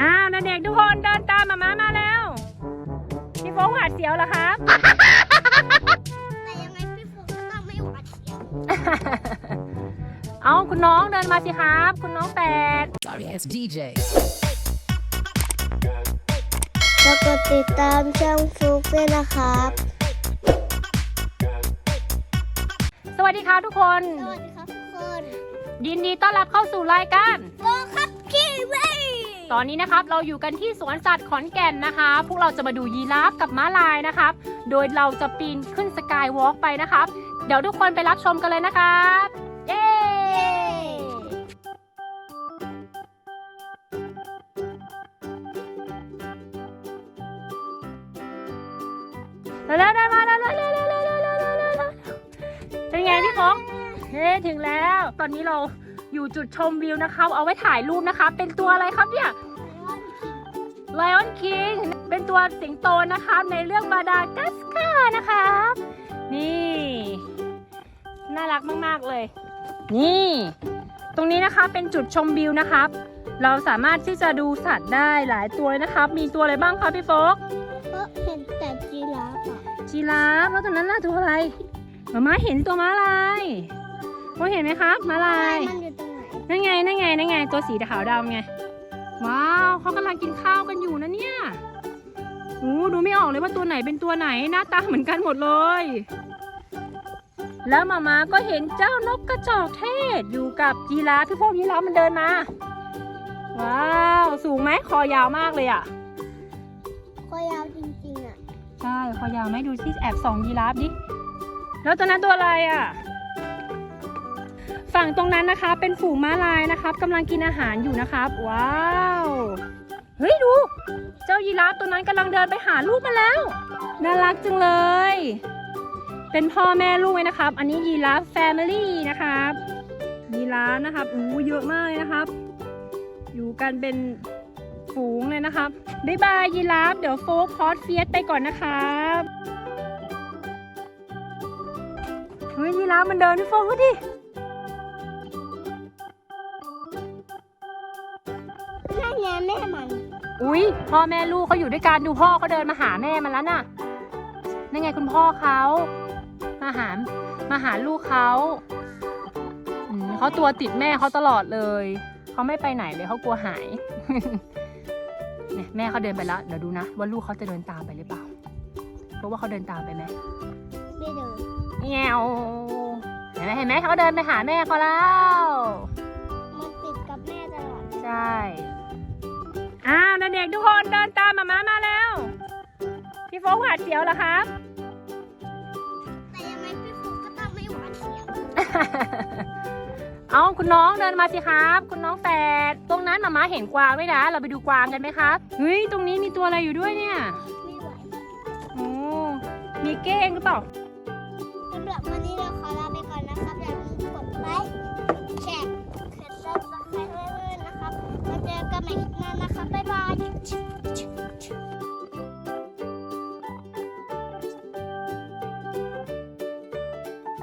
อ้าวนะเด็กทุกคนเดินตามมาม้ามาแล้ว พี่โฟกหวาดเสียวเหรอครับ แต่ยังไงพี่ฟุกก็ต้องไม่หวาดเสียวเอาคุณน้องเดินมาสิครับ คุณน้องแปด Sorry, it's DJ. แล้วกดติดตามช่องฟุกด้วยนะครับ สวัสดีครับทุกคน สวัสดีครับทุกคน ยินดีต้อนรับเข้าสู่รายการโฟครับคีวี ตอนนี้นะครับเราอยู่กันที่สวนสัตว์ขอนแก่นนะคะ พวกเราจะมาดูยีราฟกับม้าลายนะครับ โดยเราจะปีนขึ้นสกายวอล์กไปนะครับ เดี๋ยวทุกคนไปรับชมกันเลยนะครับเย้เร็วๆเดินมาเร็วๆเร็วๆเร็วๆเร็วๆเร็วๆเร็วๆเร็วๆเป็นไงพี่ฟองเฮ้ถึงแล้ว ตอนนี้เรา อยู่จุดชมวิวนะครับเอาไว้ถ่ายรูปนะคะ เป็นตัวอะไรครับเนี่ย Lion King เป็นตัวสิงโตนะครับในเรื่องมาดากัสการ์นะครับนี่ น่ารักมาก ๆ เลย นี่ ตรงนี้นะคะเป็นจุดชมวิวนะครับ เราสามารถที่จะดูสัตว์ได้หลายตัวเลยนะครับ มีตัวอะไรบ้างคะพี่โฟกก็เห็นแต่จีราฟอะจีราฟแล้วตัวนั้นน่ะตัวอะไรมาม่าเห็นตัวม้าลายเขาเห็นไหมครับม้าลายมันอยู่ตรงไห นนั่นไงนั่นไงนั่นไง ตัวสีขาวดำไง ว้าวเขากำลังกินข้าวกันอยู่นะเนี่ยโอ้ดูไม่ออกเลยว่าตัวไหนเป็นตัวไหนหน้าตาเหมือนกันหมดเลย แล้วมามาก็เห็นเจ้านกกระจอกเทศอยู่กับยีราฟพี่พวกยีราฟมันเดินมา ว้าว สูงไหมคอยาวมากเลยอะ คอยาวจริงๆอะ ใช่ คอยาวไหมดูที่แอบส่องยีราฟดิ แล้วตัวนั้นตัวอะไรอะ ฝั่งตรงนั้นนะคะ เป็นฝูงม้าลายนะครับกำลังกินอาหารอยู่นะครับ ว้าว เฮ้ยดู เจ้ายีราฟตัวนั้นกำลังเดินไปหาลูกมันแล้ว น่ารักจังเลย เป็นพ่อแม่ลูกเลยนะครับ อันนี้ยีราฟแฟมิลี่นะครับยีราฟนะครับอู้เยอะมากเลยนะครับ อยู่กันเป็นฝูงเลยนะครับบ๊ายบายยีราฟเดี๋ยวโฟกพอดเฟียสไปก่อนนะครับเฮ้ยยีราฟมันเดินพี่โฟกดูดิ อุ้ยพ่อแม่ลูกเขาอยู่ด้วยกันดูพ่อเขาเดินมาหาแม่มันแล้วน่ะนั่นไงคุณพ่อเขามาหามาหาลูกเขาอืมเขาตัวติดแม่เขาตลอดเลยเขาไม่ไปไหนเลยเขากลัวหายเนี่ยแม่เขาเดินไปแล้วเดี๋ยวดูนะ ว่าลูกเขาจะเดินตามไปหรือเปล่าเพราะว่าเขาเดินตามไปไหมไม่เดินแงวเห็นไหมเห็นไหมเขาเดินไปหาแม่เขาแล้ว โฟกหวาดเสียวเหรอครับ แต่ยังไงพี่ฟุกก็ต้องไม่หวาดเสียวเอาคุณน้องเดินมาสิครับ คุณน้องแฝดตรงนั้นมาม้าเห็นกวางด้วยนะ เราไปดูกวางกันไหมครับเฮ้ยตรงนี้มีตัวอะไรอยู่ด้วยเนี่ยไม่ไหวโอ้มีเก้งหรือเปล่า